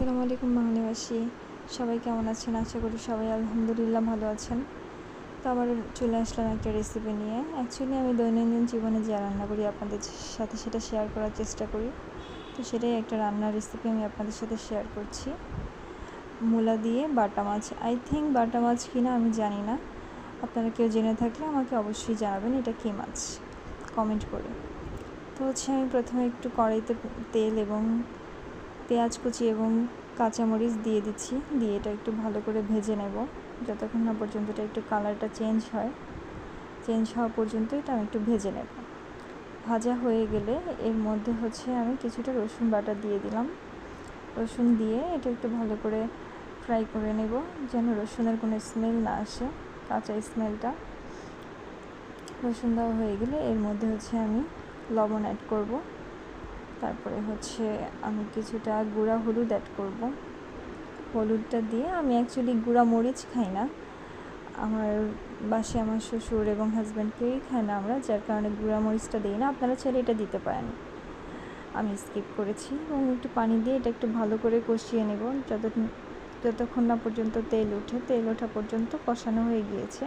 আসসালামু আলাইকুম বাংলাবাসী সবাই কেমন আছেন? আশা করি সবাই আলহামদুলিল্লাহ ভালো আছেন। তো আবার চলে আসলাম একটা রেসিপি নিয়ে। অ্যাকচুয়ালি আমি দৈনন্দিন জীবনে যা রান্না করি আপনাদের সাথে সেটা শেয়ার করার চেষ্টা করি। তো সেটাই একটা রান্নার রেসিপি আমি আপনাদের সাথে শেয়ার করছি। মূলা দিয়ে বাটা মাছ। আই থিঙ্ক বাটা মাছ কিনা আমি জানি না। আপনারা কেউ জেনে থাকলে আমাকে অবশ্যই জানাবেন এটা কী মাছ। কমেন্ট করে। তো হচ্ছে আমি প্রথমে একটু কড়াইতে তেল এবং পেঁয়াজ কুচি এবং কাঁচামরিচ দিয়ে দিচ্ছি। দিয়ে এটা একটু ভালো করে ভেজে নেব। যতক্ষণ না পর্যন্ত এটা একটু কালারটা চেঞ্জ হয়, চেঞ্জ হওয়া পর্যন্ত এটা আমি একটু ভেজে নেব। ভাজা হয়ে গেলে এর মধ্যে হচ্ছে আমি কিছুটা রসুন বাটা দিয়ে দিলাম। রসুন দিয়ে এটা একটু ভালো করে ফ্রাই করে নেব যেন রসুনের কোনো স্মেল না আসে, কাঁচা স্মেলটা। রসুন দেওয়া হয়ে গেলে এর মধ্যে হচ্ছে আমি লবণ অ্যাড করব। তারপরে হচ্ছে আমি কিছুটা গুঁড়া হলুদ অ্যাড করব। হলুদটা দিয়ে আমি অ্যাকচুয়ালি গুঁড়া মরিচ খাই না। আমার বাসে আমার শ্বশুর এবং হাজব্যান্ডকেই খাই না আমরা, যার কারণে গুঁড়া মরিচটা দিই না। আপনারা চাইলে এটা দিতে পারেন। আমি স্কিপ করেছি এবং একটু পানি দিয়ে এটা একটু ভালো করে কষিয়ে নেব। যত যতক্ষণ না পর্যন্ত তেল ওঠে, তেল ওঠা পর্যন্ত কষানো হয়ে গিয়েছে।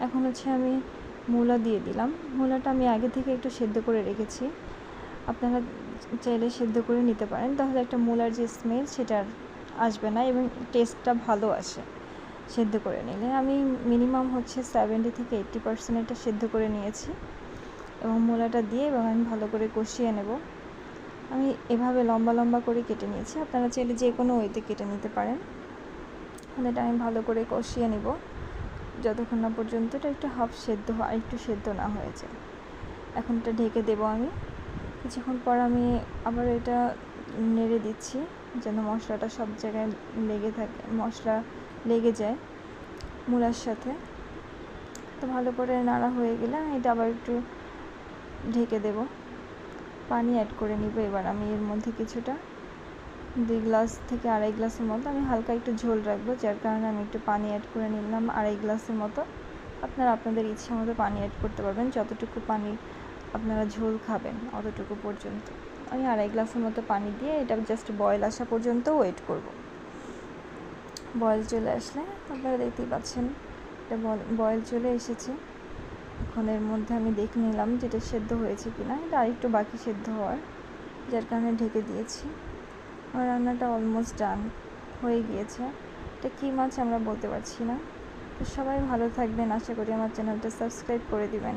এখন হচ্ছে আমি মূলা দিয়ে দিলাম। মূলাটা আমি আগে থেকে একটু সেদ্ধ করে রেখেছি। আপনারা চাইলে সেদ্ধ করে নিতে পারেন। তাহলে একটা মূলার যে স্মেল সেটা আসবে না এবং টেস্টটা ভালো আসে সেদ্ধ করে নিলে। আমি মিনিমাম হচ্ছে সেভেন্টি থেকে এইট্টি পার্সেন্ট এটা সেদ্ধ করে নিয়েছি এবং মূলাটা দিয়ে এবং আমি ভালো করে কষিয়ে নেব। আমি এভাবে লম্বা লম্বা করে কেটে নিয়েছি। আপনারা চাইলে যে কোনো ওয়েতে কেটে নিতে পারেন। এটা আমি ভালো করে কষিয়ে নেব। যতক্ষণ না পর্যন্ত এটা একটু হাফ সেদ্ধ হয় একটু সেদ্ধ না হয়ে যায়। এখন এটা ঢেকে দেবো আমি। কিছুক্ষণ পর আমি আবার এটা নেড়ে দিচ্ছি, যেন মশলাটা সব জায়গায় লেগে থাকে, মশলা লেগে যায় মূলার সাথে। তো ভালো করে নাড়া হয়ে গেলে আমি এটা আবার একটু ঢেকে দেব। পানি অ্যাড করে নিব এবার আমি এর মধ্যে কিছুটা। দুই গ্লাস থেকে আড়াই গ্লাসের মতো আমি হালকা একটু ঝোল রাখব, যার কারণে আমি একটু পানি অ্যাড করে নিলাম আড়াই গ্লাসের মতো। আপনারা আপনাদের ইচ্ছা মতো পানি অ্যাড করতে পারবেন, যতটুকু পানি আপনারা ঝোল খাবেন অতটুকু পর্যন্ত। আমি আড়াই গ্লাসের মতো পানি দিয়ে এটা জাস্ট বয়েল আসা পর্যন্ত ওয়েট করব। বয়েল চলে আসলে আপনারা দেখতেই পাচ্ছেন, এটা বয়েল চলে এসেছে। এখন এর মধ্যে আমি দেখে নিলাম যেটা সেদ্ধ হয়েছে কিনা। এটা আরেকটু বাকি সেদ্ধ হওয়ার, যার কারণে ঢেকে দিয়েছি। আমার রান্নাটা অলমোস্ট ডান হয়ে গিয়েছে। এটা কী মাছ আমরা বলতে পারছি না। তো সবাই ভালো থাকবেন। আশা করি আমার চ্যানেলটা সাবস্ক্রাইব করে দিবেন।